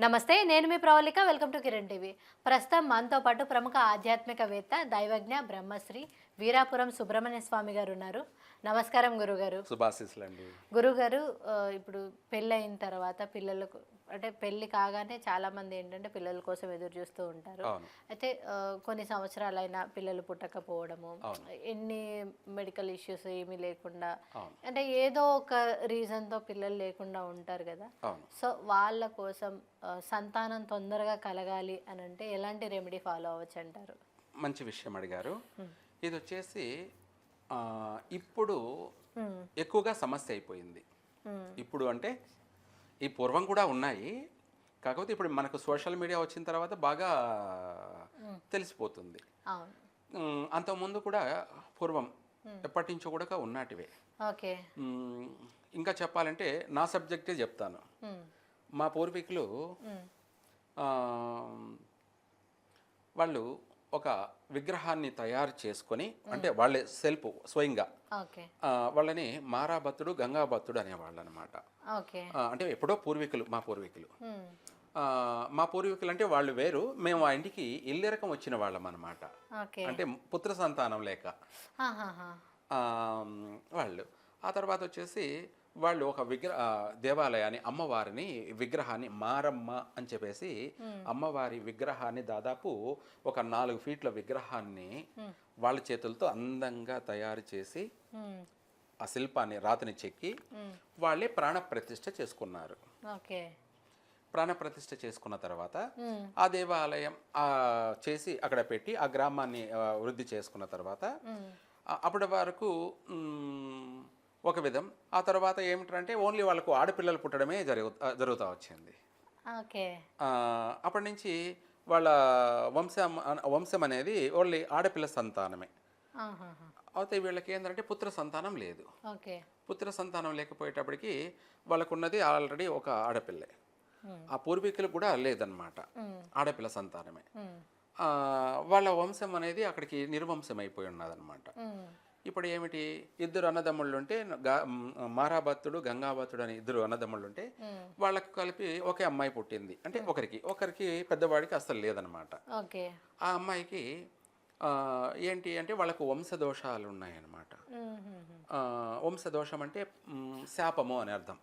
నమస్తే నేను మీ Pravalika. Welcome to Kiran TV. ప్రస్తుతం మనతో పాటు ప్రముఖ ఆధ్యాత్మికవేత్త దైవజ్ఞ బ్రహ్మశ్రీ వీరాపురం సుబ్రహ్మణ్య స్వామి గారు ఉన్నారు. నమస్కారం గురుగారు. శుభాశీస్సులు అండి గురుగారు ఇప్పుడు పెళ్ళి అయిన తర్వాత పిల్లలకు అంటే పెళ్ళి కాగానే చాలా మంది ఏంటంటే పిల్లల కోసం ఎదురు చూస్తూ ఉంటారు. అయితే కొన్ని సంవత్సరాలైనా పిల్లలు పుట్టకపోవడము ఎన్ని మెడికల్ ఇష్యూస్ ఏమీ లేకుండా అంటే ఏదో ఒక రీజన్తో పిల్లలు లేకుండా ఉంటారు కదా. సో వాళ్ళ కోసం సంతానం తొందరగా కలగాలి అని అంటే ఎలాంటి రెమెడీ ఫాలో అవ్వచ్చు అంటారు మంచి విషయం అడిగారు. ఇది వచ్చేసి ఇప్పుడు ఎక్కువగా సమస్య అయిపోయింది. ఇప్పుడు అంటే ఈ పూర్వం కూడా ఉన్నాయి. కాకపోతే ఇప్పుడు మనకు సోషల్ మీడియా వచ్చిన తర్వాత బాగా తెలిసిపోతుంది. అంతకుముందు కూడా పూర్వం ఎప్పటి నుంచో కూడా ఉన్నటివే. ఇంకా చెప్పాలంటే నా సబ్జెక్టే చెప్తాను. మా పూర్వీకులు వాళ్ళు ఒక విగ్రహాన్ని తయారు చేసుకొని అంటే వాళ్ళే సెల్ఫ్ స్వయంగా. వాళ్ళని మారాభత్తుడు గంగాభత్తుడు అనేవాళ్ళు అనమాట అంటే ఎప్పుడో పూర్వీకులు మా పూర్వీకులు. మా పూర్వీకులు అంటే వాళ్ళు వేరు. మేము ఆ ఇంటికి ఇల్లెరకం వచ్చిన వాళ్ళం అనమాట అంటే పుత్ర సంతానం లేక. వాళ్ళు. ఆ తర్వాత వచ్చేసి వాళ్ళు ఒక విగ్రహ దేవాలయాన్ని అమ్మవారిని విగ్రహాన్ని మారమ్మ అని చెప్పేసి అమ్మవారి విగ్రహాన్ని దాదాపు ఒక నాలుగు ఫీట్ల విగ్రహాన్ని వాళ్ళ చేతులతో అందంగా తయారు చేసి ఆ శిల్పాన్ని రాతిని చెక్కి వాళ్ళే ప్రాణ ప్రతిష్ఠ చేసుకున్నారు. ఓకే. ప్రాణ ప్రతిష్ఠ చేసుకున్న తర్వాత ఆ దేవాలయం ఆ, చేసి అక్కడ పెట్టి ఆ గ్రామాన్ని వృద్ధి చేసుకున్న తర్వాత అప్పటి వరకు ఒక విధం. ఆ తర్వాత ఏమిటంటే ఓన్లీ వాళ్ళకు ఆడపిల్లలు పుట్టడమే జరుగు జరుగుతూ వచ్చింది. ఓకే. అప్పటి నుంచి వాళ్ళ వంశం వంశం అనేది ఓన్లీ ఆడపిల్ల సంతానమే. అయితే వీళ్ళకి ఏంటంటే పుత్ర సంతానం లేదు. ఓకే. పుత్ర సంతానం లేకపోయేటప్పటికి వాళ్ళకున్నది ఆల్రెడీ ఒక ఆడపిల్లే. ఆ పూర్వీకులకు కూడా లేదన్నమాట. ఉమ్, ఆడపిల్ల సంతానమే. వాళ్ళ వంశం అనేది అక్కడికి నిర్వంశం అయిపోయి ఉన్నదన్నమాట. ఉమ్, ఇప్పుడు ఏమిటి? ఇద్దరు అన్నదమ్ముళ్ళు ఉంటే మారాభత్తుడు గంగాభత్తుడు అని ఇద్దరు అన్నదమ్ముళ్ళు ఉంటే వాళ్ళకి కలిపి ఒకే అమ్మాయి పుట్టింది. అంటే ఒకరికి ఒకరికి పెద్దవాడికి అసలు లేదనమాట. ఓకే. ఆ అమ్మాయికి ఆ, ఏంటి అంటే వాళ్ళకు వంశదోషాలు ఉన్నాయన్నమాట వంశదోషం అంటే శాపము అని అర్థం.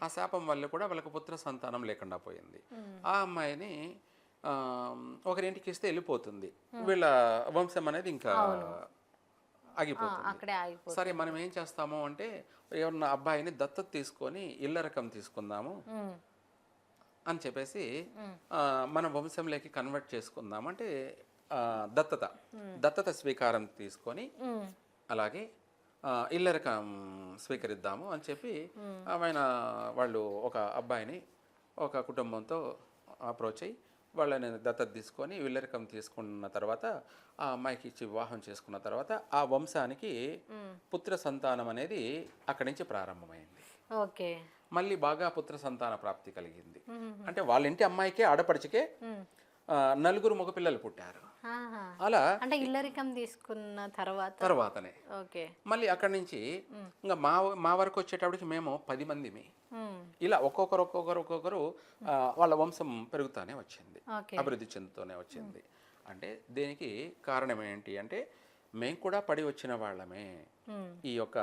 ఆ శాపం వల్ల కూడా వాళ్ళకు పుత్ర సంతానం లేకుండా పోయింది. ఆ అమ్మాయిని ఒకరింటికి ఇస్తే వెళ్ళిపోతుంది. వీళ్ళ వంశం అనేది ఇంకా ఆగిపోతుంది. సరే మనం ఏం చేస్తాము అంటే ఎవరన్నా అబ్బాయిని దత్తత తీసుకొని ఇళ్ళ రకం తీసుకుందాము అని చెప్పేసి మన వంశంలోకి కన్వర్ట్ చేసుకుందాం అంటే దత్తత. దత్తత స్వీకారం తీసుకొని అలాగే ఇళ్ళ రకం స్వీకరిద్దాము అని చెప్పి ఆయన వాళ్ళు ఒక అబ్బాయిని ఒక కుటుంబంతో అప్రోచ్ అయ్యి వాళ్ళని దత్తత తీసుకొని ఇళ్ళరకం తీసుకున్న తర్వాత ఆ అమ్మాయికి ఇచ్చి వివాహం చేసుకున్న తర్వాత ఆ వంశానికి పుత్ర సంతానం అనేది అక్కడి నుంచి ప్రారంభమైంది. ఓకే. మళ్ళీ బాగా పుత్ర సంతాన ప్రాప్తి కలిగింది. అంటే వాళ్ళ ఇంటి అమ్మాయికే ఆడపడిచికే నలుగురు మగపిల్లలు పుట్టారు. అలా అంటే ఇల్లరికం తీసుకున్న తర్వాత? తర్వాతనే. ఓకే. మళ్ళీ అక్కడి నుంచి ఇంకా మా మా వరకు వచ్చేటప్పటికి మేము పది మందిమి ఉమ్, ఇలా ఒక్కొక్కరు ఒక్కొక్కరు ఒక్కొక్కరు వాళ్ళ వంశం పెరుగుతానే వచ్చింది. అభివృద్ధి చెందుతూనే వచ్చింది. అంటే దీనికి కారణం ఏంటి అంటే మేము కూడా పడి వచ్చిన వాళ్ళమే. ఈ యొక్క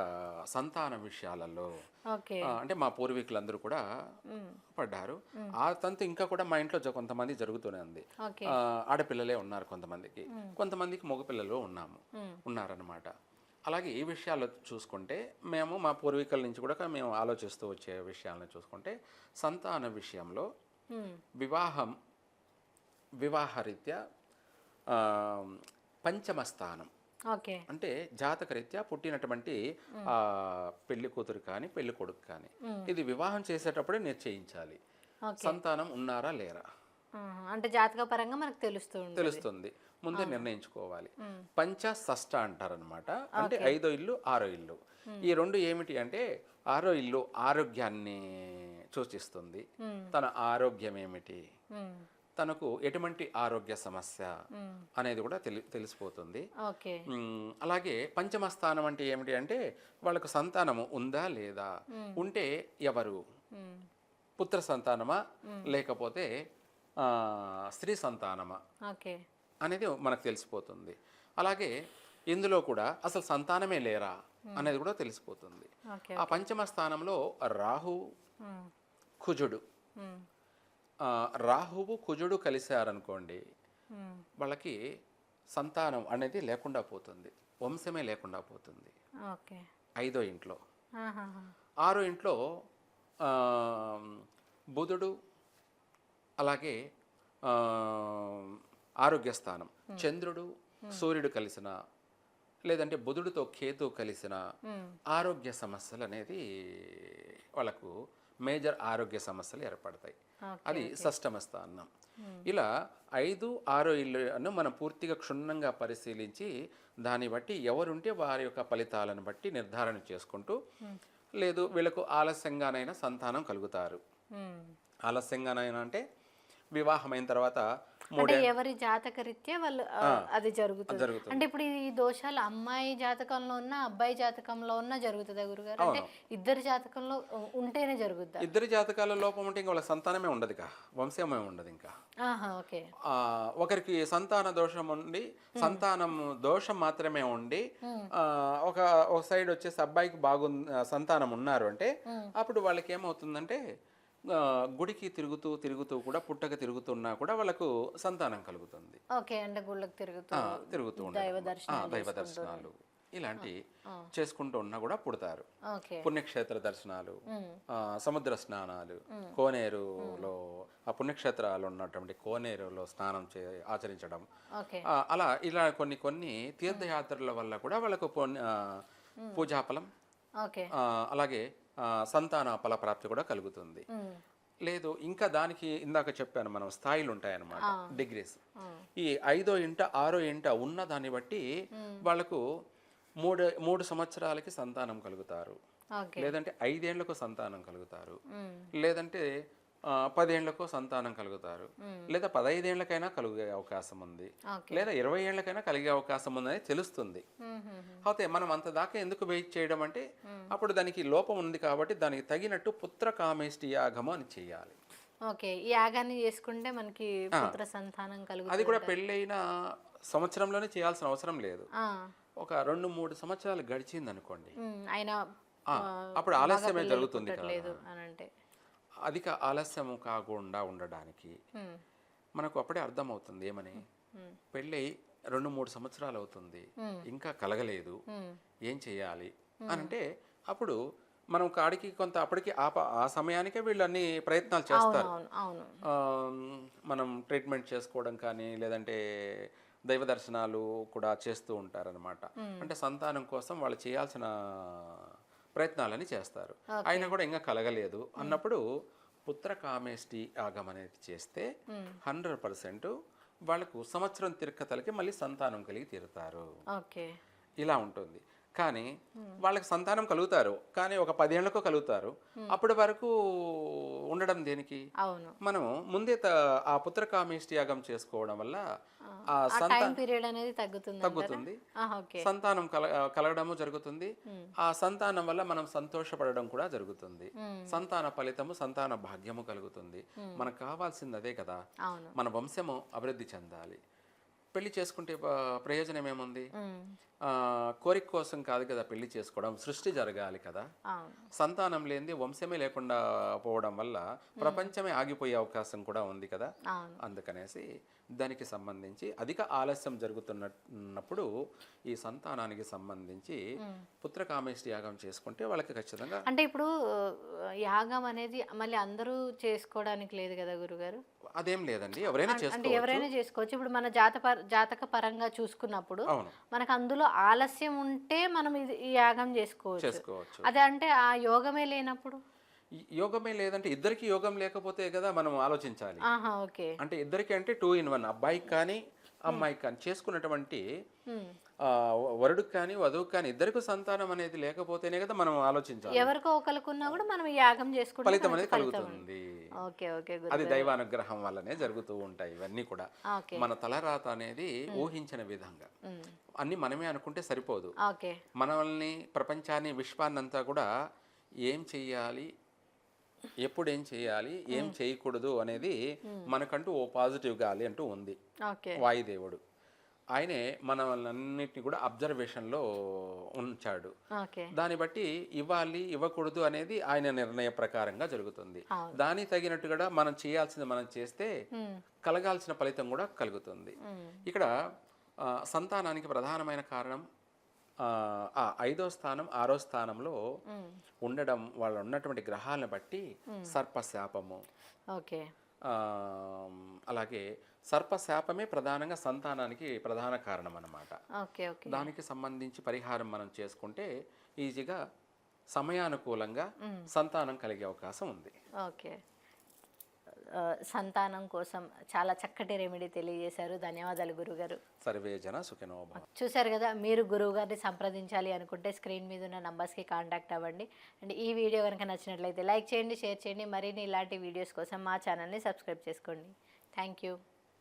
సంతాన విషయాలలో అంటే మా పూర్వీకులందరూ కూడా పడ్డారు. ఆ తంతు ఇంకా కూడా మా ఇంట్లో కొంతమంది జరుగుతూనే ఉంది. ఆడపిల్లలే ఉన్నారు కొంతమందికి. కొంతమందికి మగపిల్లలు ఉన్నాము ఉన్నారనమాట అలాగే ఈ విషయాలు చూసుకుంటే మేము మా పూర్వీకుల నుంచి కూడా మేము ఆలోచిస్తూ వచ్చే విషయాలను చూసుకుంటే సంతాన విషయంలో వివాహం వివాహరీత్యా ఆ, పంచమ స్థానం. ఓకే అంటే జాతకరీత్యా పుట్టినటువంటి ఆ పెళ్ళి కూతురు కానీ పెళ్ళి కొడుకు కానీ. ఇది వివాహం చేసేటప్పుడే నిశ్చయించాలి ఓకే. సంతానం ఉన్నారా లేరా. అంటే జాతక పరంగా మనకు తెలుస్తుంది తెలుస్తుంది. ముందే నిర్ణయించుకోవాలి. పంచ షష్ట అంటారనమాట అంటే ఐదో ఇల్లు ఆరో ఇల్లు. ఈ రెండు ఏమిటి అంటే ఆరో ఇల్లు ఆరోగ్యాన్ని సూచిస్తుంది. తన ఆరోగ్యం ఏమిటి? తనకు ఎటువంటి ఆరోగ్య సమస్య అనేది కూడా తెలి తెలిసిపోతుంది. అలాగే పంచమ స్థానం అంటే ఏమిటి అంటే వాళ్ళకు సంతానము ఉందా లేదా? ఉంటే ఎవరు? పుత్ర సంతానమా? లేకపోతే స్త్రీ సంతానమా? ఓకే. అనేది మనకు తెలిసిపోతుంది. అలాగే ఇందులో కూడా అసలు సంతానమే లేరా అనేది కూడా తెలిసిపోతుంది. ఆ పంచమ స్థానంలో రాహు కుజుడు రాహువు కుజుడు కలిశారనుకోండి వాళ్ళకి సంతానం అనేది లేకుండా పోతుంది. వంశమే లేకుండా పోతుంది. ఓకే. ఐదో ఇంట్లో. ఆరో ఇంట్లో బుధుడు అలాగే ఆరోగ్య స్థానం చంద్రుడు సూర్యుడు కలిసిన లేదంటే బుధుడితో కేతు కలిసిన ఆరోగ్య సమస్యలు అనేది వాళ్ళకు మేజర్ ఆరోగ్య సమస్యలు ఏర్పడతాయి. అది షష్టమ స్థానం ఇలా ఐదు ఆరో ఇల్లును మనం పూర్తిగా క్షుణ్ణంగా పరిశీలించి దాన్ని బట్టి ఎవరుంటే వారి యొక్క ఫలితాలను బట్టి నిర్ధారణ చేసుకుంటూ లేదు వీళ్ళకు ఆలస్యంగానైనా సంతానం కలుగుతారు. ఆలస్యంగానైనా అంటే వివాహమైన తర్వాత అంటే ఎవరి జాతక రీత్యా వాళ్ళు అది జరుగుతుంది. జరుగుతుంది. అంటే ఇప్పుడు ఈ దోషాలు అమ్మాయి జాతకంలో ఉన్న అబ్బాయి జాతకంలో ఉన్న జరుగుతుందా గురుగారు? అంటే ఇద్దరి జాతకంలో ఉంటేనే జరుగుద్దా? ఇద్దరి జాతకాల లోపం ఉంటే ఇంకా వాళ్ళ సంతానమే ఉండదు ఇక వంశమే ఉండదు ఇంకా. ఆహా ఓకే. ఆ, ఒకరికి సంతాన దోషం ఉండి సంతానం దోషం మాత్రమే ఉండి ఆ, ఒక ఒక సైడ్ వచ్చేసి అబ్బాయికి బాగు సంతానం ఉన్నారు అంటే అప్పుడు వాళ్ళకి ఏమవుతుందంటే గుడికి తిరుగుతూ తిరుగుతూ కూడా పుట్టక తిరుగుతున్నా కూడా వాళ్ళకు సంతానం కలుగుతుంది. ఓకే అంటే గుళ్ళకి తిరుగుతూ ఆ, తిరుగుతూ ఉండడం. దైవ దర్శనాలు ఇలాంటి చేసుకుంటూ ఉన్నా కూడా పుడతారు. పుణ్యక్షేత్ర దర్శనాలు ఆ, సముద్ర స్నానాలు కోనేరులో ఆ పుణ్యక్షేత్రాలు ఉన్నటువంటి కోనేరులో స్నానం చే ఆచరించడం. అలా ఇలా కొన్ని కొన్ని తీర్థయాత్రల వల్ల కూడా వాళ్ళకు పూజాఫలం అలాగే సంతాన ఫల ప్రాప్తి కూడా కలుగుతుంది. లేదు ఇంకా దానికి ఇందాక చెప్పాను మనం స్థాయిలు ఉంటాయన్నమాట డిగ్రీస్. ఈ ఐదో ఇంట ఆరో ఇంట ఉన్న దాన్ని బట్టి వాళ్ళకు మూడు మూడు సంవత్సరాలకి సంతానం కలుగుతారు. లేదంటే ఐదేళ్ళకు సంతానం కలుగుతారు. లేదంటే పదేళ్ళకు సంతానం కలుగుతారు. లేదా పదైదేళ్ళకైనా కలిగే అవకాశం ఉంది. లేదా ఇరవై ఏళ్ళకైనా కలిగే అవకాశం ఉందని తెలుస్తుంది. అయితే మనం అంత దాకా ఎందుకు వెయిట్ చేయడం అంటే అప్పుడు దానికి లోపం ఉంది కాబట్టి దానికి తగినట్టు పుత్ర కామేష్టి యాగము అని చేయాలి. ఓకే. ఈ యాగాన్ని చేసుకుంటే మనకి పుత్ర సంతానం అది కూడా పెళ్ళైన సంవత్సరంలోనే చేయాల్సిన అవసరం లేదు. ఒక రెండు మూడు సంవత్సరాలు గడిచింది అనుకోండి ఆయన అప్పుడు ఆలస్యమే జరుగుతుంది కదా. అధిక ఆలస్యం కాకుండా ఉండడానికి మనకు అప్పుడే అర్థమవుతుంది ఏమని? పెళ్ళై రెండు మూడు సంవత్సరాలు అవుతుంది. ఇంకా కలగలేదు. ఏం చేయాలి? అని అంటే అప్పుడు మనం కాడికి కొంత అప్పటికి ఆ ఆ సమయానికే వీళ్ళు అన్ని ప్రయత్నాలు చేస్తారు. మనం ట్రీట్మెంట్ చేసుకోవడం కానీ లేదంటే దైవ దర్శనాలు కూడా చేస్తూ ఉంటారనమాట అంటే సంతానం కోసం వాళ్ళు చేయాల్సిన ప్రయత్నాలని చేస్తారు. అయినా కూడా ఇంకా కలగలేదు. అన్నప్పుడు పుత్ర కామేష్టి యాగం అనేది చేస్తే హండ్రెడ్ పర్సెంట్ వాళ్ళకు సంవత్సరం తిరక్కతలకి మళ్ళీ సంతానం కలిగి తీరుతారు. ఓకే. ఇలా ఉంటుంది. కానీ వాళ్ళకి సంతానం కలుగుతారు. కానీ ఒక పదేళ్ళకు కలుగుతారు. అప్పటి వరకు ఉండడం దేనికి? అవును. మనము ముందే ఆ పుత్రకామేష్టి యాగం చేసుకోవడం వల్ల ఆ పీరియడ్ అనేది తగ్గుతుంది. తగ్గుతుంది సంతానం కల కలగడము జరుగుతుంది. ఆ సంతానం వల్ల మనం సంతోషపడడం కూడా జరుగుతుంది. సంతాన ఫలితము సంతాన భాగ్యము కలుగుతుంది. మనకు కావాల్సింది అదే కదా. మన వంశము అభివృద్ధి చెందాలి. పెళ్ళి చేసుకుంటే ప్రయోజనం ఏముంది? కోరిక కోసం కాదు కదా పెళ్ళి చేసుకోవడం సృష్టి జరగాలి కదా. సంతానం లేనిది వంశమే లేకుండా పోవడం వల్ల ప్రపంచమే ఆగిపోయే అవకాశం కూడా ఉంది కదా. అందుకనేసి దానికి సంబంధించి అధిక ఆలస్యం జరుగుతున్నప్పుడు ఈ సంతానానికి సంబంధించి పుత్రకామేష్టి యాగం చేసుకుంటే వాళ్ళకి ఖచ్చితంగా అంటే ఇప్పుడు యాగం అనేది మళ్ళీ అందరూ చేసుకోవడానికి లేదు కదా గురుగారు? అదేం లేదండి. ఎవరైనా అంటే ఎవరైనా చేసుకోవచ్చు. ఇప్పుడు మన జాత జాతక పరంగా చూసుకున్నప్పుడు మనకు అందులో ఆలస్యం ఉంటే మనం ఇది ఈ యాగం చేసుకోవచ్చు. అదే అంటే ఆ యోగమే లేనప్పుడు? యోగమే లేదంటే ఇద్దరికి యోగం లేకపోతే కదా మనం ఆలోచించాలి. ఆహా ఓకే. అంటే ఇద్దరికి అంటే టూ ఇన్ వన్. అబ్బాయికి కానీ అమ్మాయికి కానీ చేసుకున్నటువంటి వరుడికి కానీ వధువుకి కానీ ఇద్దరికి సంతానం అనేది లేకపోతేనే కదా మనం ఆలోచించాలి. ఎవరికో ఒకరికున్నా కూడా మనం యాగం చేసుకుంటే ఫలితం అనేది. కలుగుతుంది. ఓకే ఓకే గురు అది దైవానుగ్రహం వల్లనే జరుగుతూ ఉంటాయి ఇవన్నీ కూడా. మన తలరాత అనేది ఊహించిన విధంగా. అన్ని మనమే అనుకుంటే సరిపోదు. మనల్ని ప్రపంచాన్ని విశ్వాన్నంతా కూడా ఏం చెయ్యాలి ఎప్పుడు ఏం చేయాలి? ఏం చేయకూడదు అనేది మనకంటూ ఓ పాజిటివ్ గాలి అంటూ ఉంది. వాయుదేవుడు. ఆయనే మనల్ని కూడా అబ్జర్వేషన్లో ఉంచాడు. దాన్ని బట్టి ఇవ్వాలి ఇవ్వకూడదు అనేది ఆయన నిర్ణయ ప్రకారంగా జరుగుతుంది. దానికి తగినట్టుగా మనం చేయాల్సింది మనం చేస్తే కలగాల్సిన ఫలితం కూడా కలుగుతుంది. ఇక్కడ సంతానానికి ప్రధానమైన కారణం ఆ, ఐదో స్థానం ఆరో స్థానంలో ఉండడం వాళ్ళు ఉన్నటువంటి గ్రహాలను బట్టి సర్పశాపము. ఓకే. అలాగే సర్పశాపమే ప్రధానంగా సంతానానికి ప్రధాన కారణం అన్నమాట దానికి సంబంధించి పరిహారం మనం చేసుకుంటే ఈజీగా సమయానుకూలంగా సంతానం కలిగే అవకాశం ఉంది. ఓకే. సంతానం కోసం చాలా చక్కటి రెమెడీ తెలియజేశారు. ధన్యవాదాలు గురుగారు. సర్వే జన సుఖినో భవ. చూశారు కదా మీరు గురువు గారిని సంప్రదించాలి అనుకుంటే స్క్రీన్ మీద ఉన్న నంబర్స్కి కాంటాక్ట్ అవ్వండి. అండ్ ఈ వీడియో కనుక నచ్చినట్లయితే లైక్ చేయండి షేర్ చేయండి. మరిన్ని ఇలాంటి వీడియోస్ కోసం మా ఛానల్ని సబ్స్క్రైబ్ చేసుకోండి. Thank you.